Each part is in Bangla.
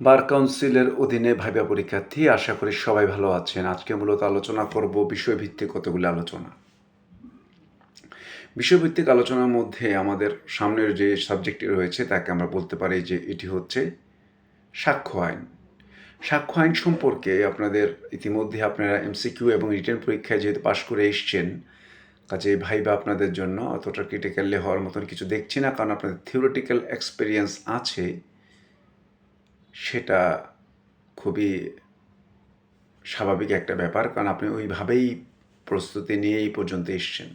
বার কাউন্সিলের অধীনে ভাইবা পরীক্ষার্থী, আশা করি সবাই ভালো আছেন। আজকে মূলত আলোচনা করব বিষয়ভিত্তিক কতগুলো আলোচনা। বিষয়ভিত্তিক আলোচনার মধ্যে আমাদের সামনের যে সাবজেক্টটি রয়েছে, তাকে আমরা বলতে পারি যে এটি হচ্ছে সাক্ষ্য আইন। সাক্ষ্য আইন সম্পর্কে আপনাদের ইতিমধ্যে আপনারা এমসিকিউ এবং রিটার্ন পরীক্ষায় যেহেতু পাশ করে এসছেন কাজে ভাইবা আপনাদের জন্য অতটা ক্রিটিক্যালি হওয়ার মতন কিছু দেখছি না, কারণ আপনাদের থিওরিটিক্যাল এক্সপিরিয়েন্স আছে। সেটা খুবই স্বাভাবিক একটা ব্যাপার, কারণ আপনি ওইভাবেই প্রস্তুতি নিয়ে এই পর্যন্ত এসছেন।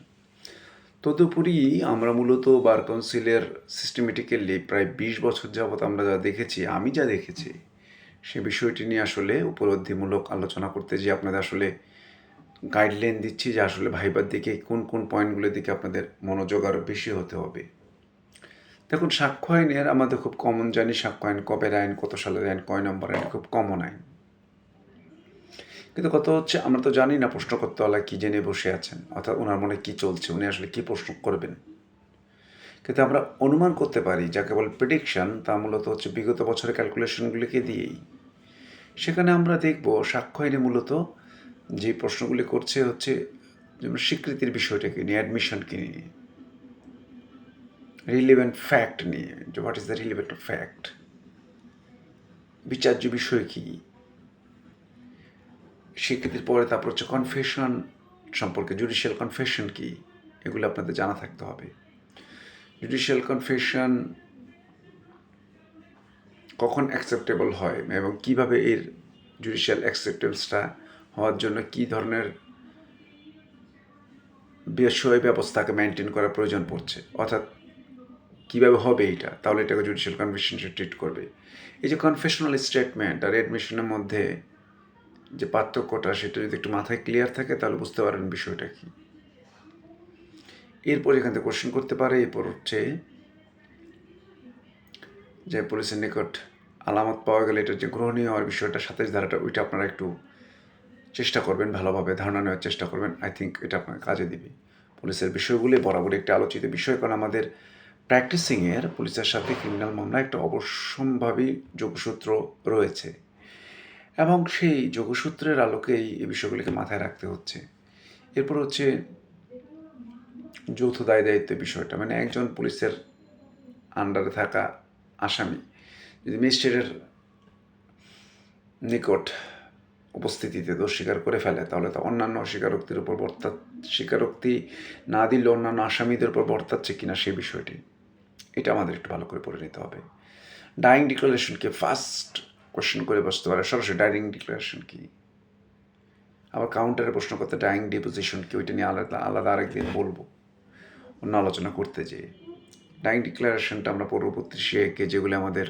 তদুপরি আমরা মূলত বার কাউন্সিলের সিস্টেমেটিক্যালি প্রায় বিশ বছর যাবৎ আমরা যা দেখেছি, আমি যা দেখেছি, সে বিষয়টি নিয়ে আসলে উপলব্ধিমূলক আলোচনা করতে যে আপনাদের আসলে গাইডলাইন দিচ্ছি যে আসলে ভাইবার দিকে কোন কোন পয়েন্টগুলোর দিকে আপনাদের মনোযোগ আরও বেশি হতে হবে। দেখুন সাক্ষ্য আইনের আমাদের খুব কমন জানি সাক্ষ্য আইন কবের আইন কত সালের আইন কয় নম্বর আইন, খুব কমন আইন। কিন্তু কত হচ্ছে, আমরা তো জানি না প্রশ্নকর্তাওয়ালা কী জেনে বসে আছেন, অর্থাৎ ওনার মনে কী চলছে, উনি আসলে কী প্রশ্ন করবেন। কিন্তু আমরা অনুমান করতে পারি যা কেবল প্রেডিকশন তা মূলত হচ্ছে বিগত বছরের ক্যালকুলেশনগুলিকে দিয়েই। সেখানে আমরা দেখব সাক্ষ্য আইনে মূলত যে প্রশ্নগুলি করছে হচ্ছে, যেমন স্বীকৃতির বিষয়টাকে নিয়ে অ্যাডমিশনকে নিয়ে। রিলিভেন্ট ফ্যাক্ট নিয়ে, যে what is the relevant fact বিচার্য বিষয় কী? স্বীকৃতির পরে তারপর হচ্ছে কনফেশন সম্পর্কে জুডিশিয়াল কনফেশন কী? এগুলো আপনাদের জানা থাকতে হবে। জুডিশিয়াল কনফেশন কখন অ্যাকসেপ্টেবল হয় এবং কীভাবে এর জুডিশিয়াল অ্যাকসেপ্টেন্সটা হওয়ার জন্য কী ধরনের বিষয় ব্যবস্থাকে মেনটেন করার প্রয়োজন পড়ছে? অর্থাৎ কীভাবে হবে এটা? তাহলে এটাকে জুডিশিয়াল কনভেনশন ট্রিট করবে। এই যে কনফেশনাল স্টেটমেন্ট আর এডমিশনের মধ্যে যে পার্থক্যটা সেটা যদি একটু মাথায় ক্লিয়ার থাকে, তাহলে বুঝতে পারেন বিষয়টা কী। এরপর এখান থেকে কোশ্চেন করতে পারে, এরপর হচ্ছে যে পুলিশের নিকট আলামত পাওয়া গেলে এটার যে গ্রহণীয় হওয়ার বিষয়টা, সাতাশ ধারাটা, ওইটা আপনারা একটু চেষ্টা করবেন ভালোভাবে, ধারণা নেওয়ার চেষ্টা করবেন। আই থিঙ্ক এটা আপনাকে কাজে দিবে। পুলিশের বিষয়গুলি বরাবর একটা আলোচিত বিষয়, কারণ আমাদের প্র্যাকটিসিংয়ের পুলিশের সাথে ক্রিমিনাল মামলা একটা অবশ্যম্ভাবী যোগসূত্র রয়েছে এবং সেই যোগসূত্রের আলোকেই এই বিষয়গুলিকে মাথায় রাখতে হচ্ছে। এরপর হচ্ছে যৌথ দায় দায়িত্বের বিষয়টা। মানে একজন পুলিশের আন্ডারে থাকা আসামি যদি ম্যাজিস্ট্রেটের নিকট উপস্থিতিতে দোষ স্বীকার করে ফেলে, তাহলে তো অন্যান্য স্বীকারোক্তির উপর বর্তা স্বীকারোক্তি না দিলে অন্যান্য আসামিদের উপর বর্তাচ্ছে কিনা সেই বিষয়টি। এটা আমাদের একটু ভালো করে পড়ে নিতে হবে। ডাইং ডিক্লারেশনকে ফার্স্ট কোশ্চেন করে বসতে পারে। সরাসরি ডাইং ডিক্লারেশন কি? আবার কাউন্টারে প্রশ্ন করতে ডাইং ডিপোজিশন কি? ওইটা নিয়ে আলাদা আলাদা আরেকদিন বলব। অন্য আলোচনা করতে যেয়ে। ডাইং ডিক্লারেশনটা আমরা পরবর্তী শেখে যেগুলো আমাদের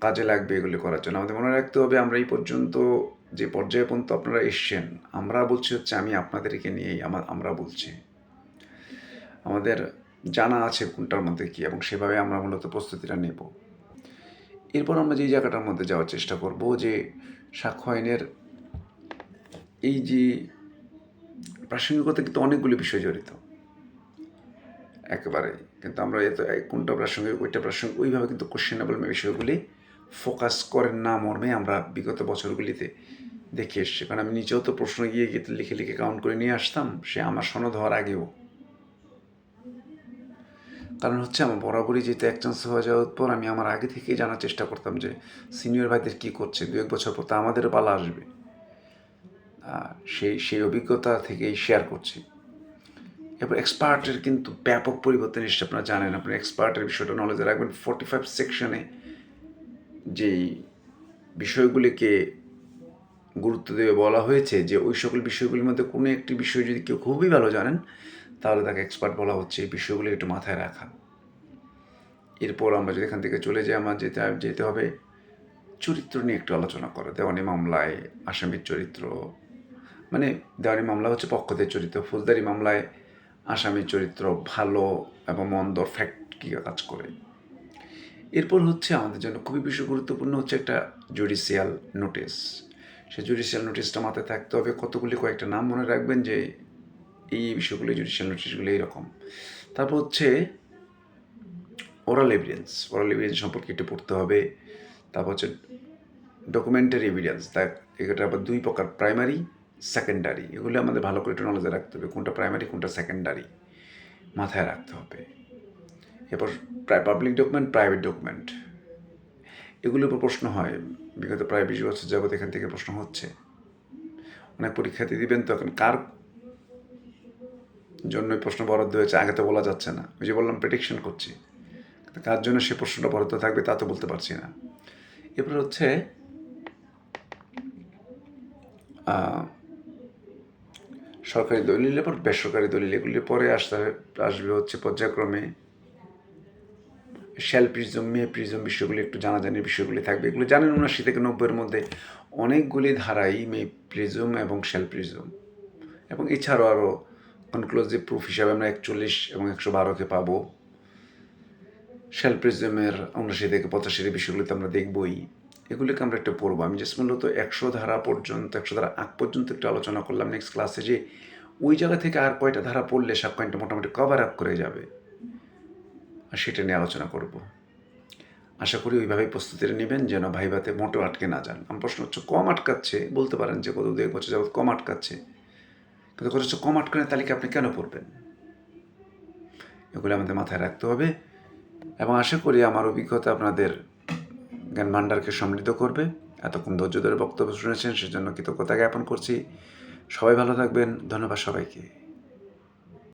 কাজে লাগবে এগুলো করার জন্য। আমাদের মনে রাখতে হবে, আমরা এই পর্যন্ত যে পর্যায়ে পর্যন্ত আপনারা এসছেন, আমরা বলছি হচ্ছে আমি আপনাদেরকে নিয়েই আমার আমরা বলছি। আমাদের জানা আছে কোনটার মধ্যে কী এবং সেভাবে আমরা মূলত প্রস্তুতিটা নেব। এরপর আমরা যেই জায়গাটার মধ্যে যাওয়ার চেষ্টা করব যে সাক্ষ্য আইনের এই যে প্রাসঙ্গিকতা কিন্তু অনেকগুলি বিষয় জড়িত। একেবারে কিন্তু আমরা এত কোনটা প্রাসঙ্গিক, ওইটা প্রাসঙ্গিক, ওইভাবে কিন্তু কোশ্চেনেবল বিষয়গুলি ফোকাস করেন না মর্মে আমরা বিগত বছরগুলিতে দেখে এসছি। কারণ আমি নিজেও তো প্রশ্ন গিয়ে গিয়ে লিখে লিখে কাউন্ট করে নিয়ে আসতাম, সে আমার সনদ হওয়ার আগেও। কারণ হচ্ছে আমার বরাবরই যেতে এক চান্স হয়ে যাওয়ার পর আমি আমার আগে থেকেই জানার চেষ্টা করতাম যে সিনিয়র ভাইদের কী করছে? দু এক বছর পর তো আমাদেরও পালা আসবে। সেই সেই অভিজ্ঞতা থেকেই শেয়ার করছি। এরপর এক্সপার্টের কিন্তু ব্যাপক পরিবর্তন এসছে, আপনারা জানেন। আপনি এক্সপার্টের বিষয়টা নলেজে রাখবেন। ফোর্টি ফাইভ সেকশনে যেই বিষয়গুলিকে গুরুত্ব দিয়ে বলা হয়েছে যে, ওই সকল বিষয়গুলির মধ্যে কোনো একটি বিষয় যদি কেউ খুবই ভালো জানেন তাহলে তাকে এক্সপার্ট বলা হচ্ছে। এই বিষয়গুলি একটু মাথায় রাখা। এরপর আমরা যদি এখান থেকে চলে যাই, আমার যেতে যেতে হবে চরিত্র নিয়ে একটু আলোচনা করা। দেওয়ানি মামলায় আসামির চরিত্র মানে দেওয়ানি মামলা হচ্ছে পক্ষদের চরিত্র। ফৌজদারি মামলায় আসামির চরিত্র ভালো এবং মন্দ ফ্যাক্ট কী কাজ করে। এরপর হচ্ছে আমাদের জন্য খুবই বেশি গুরুত্বপূর্ণ হচ্ছে একটা জুডিশিয়াল নোটিশ সে জুডিশিয়াল নোটিশটা মাথায় থাকতে হবে। কতগুলি কয়েকটা নাম মনে রাখবেন যে এই বিষয়গুলি জুডিশিয়াল নোটিশগুলো এইরকম। তারপর হচ্ছে ওরাল এভিডেন্স ওরাল এভিডেন্স সম্পর্কে একটু পড়তে হবে। তারপর হচ্ছে ডকুমেন্টারি এভিডেন্স তা এটা আবার দুই প্রকার প্রাইমারি সেকেন্ডারি এগুলো আমাদের ভালো করে একটু নলেজে রাখতে হবে, কোনটা প্রাইমারি কোনটা সেকেন্ডারি মাথায় রাখতে হবে। এরপর প্রায় পাবলিক ডকুমেন্ট প্রাইভেট ডকুমেন্ট এগুলোর উপর প্রশ্ন হয়। বিগত প্রায় বিশ বছর যাবত এখান থেকে প্রশ্ন হচ্ছে। অনেক পরীক্ষার্থী দিবেন তো এখন কার জন্য এই প্রশ্ন বরাদ্দ হয়েছে, আগে তো বলা যাচ্ছে না। ওই যে বললাম প্রেডিকশন করছি। কার জন্য সে প্রশ্নটা বরাদ্দ থাকবে তা তো বলতে পারছি না। এরপর হচ্ছে সরকারি দলিলের পর বেসরকারি দলিল, এগুলি পরে আসতে আসবে হচ্ছে পর্যায়ক্রমে। শ্যাল প্রিজম মে প্রিজম বিষয়গুলি, একটু জানাজানির বিষয়গুলি থাকবে। এগুলো জানেন উনাশি থেকে নব্বইয়ের মধ্যে অনেকগুলি ধারাই মে প্রিজম এবং শ্যাল প্রিজম এবং এছাড়াও আরও কনক্লুসিভ প্রুফ হিসাবে আমরা একচল্লিশ এবং একশো বারোকে পাবো। শ্যাল প্রিজমের উনআশি থেকে পঁচাশির বিষয়গুলিতে আমরা দেখবই। এগুলিকে আমরা একটু পড়ব। আমি জাস্ট মূলত একশো ধারা পর্যন্ত, একশো ধারা আগ পর্যন্ত একটু আলোচনা করলাম নেক্সট ক্লাসে যে ওই জায়গা থেকে আর কয়টা ধারা পড়লে সব কয়েকটা মোটামুটি কভার আপ করে যাবে। আর সেটা নিয়ে আলোচনা করব। আশা করি ওইভাবেই প্রস্তুতিটা নেবেন যেন ভাইভাতে মোটো আটকে না যান। আমার প্রশ্ন হচ্ছে, কম আটকাচ্ছে? বলতে পারেন যে কত দু এক বছর যাবত কম আটকাচ্ছে। কথা হচ্ছে কম আটকানের তালিকা আপনি কেন পড়বেন? এগুলো আমাদের মাথায় রাখতে হবে এবং আশা করি আমার অভিজ্ঞতা আপনাদের জ্ঞান ভাণ্ডারকে সমৃদ্ধ করবে। এতক্ষণ ধৈর্য ধরে বক্তব্য শুনেছেন, সেজন্য কৃতজ্ঞতা জ্ঞাপন করছি। সবাই ভালো থাকবেন। ধন্যবাদ সবাইকে।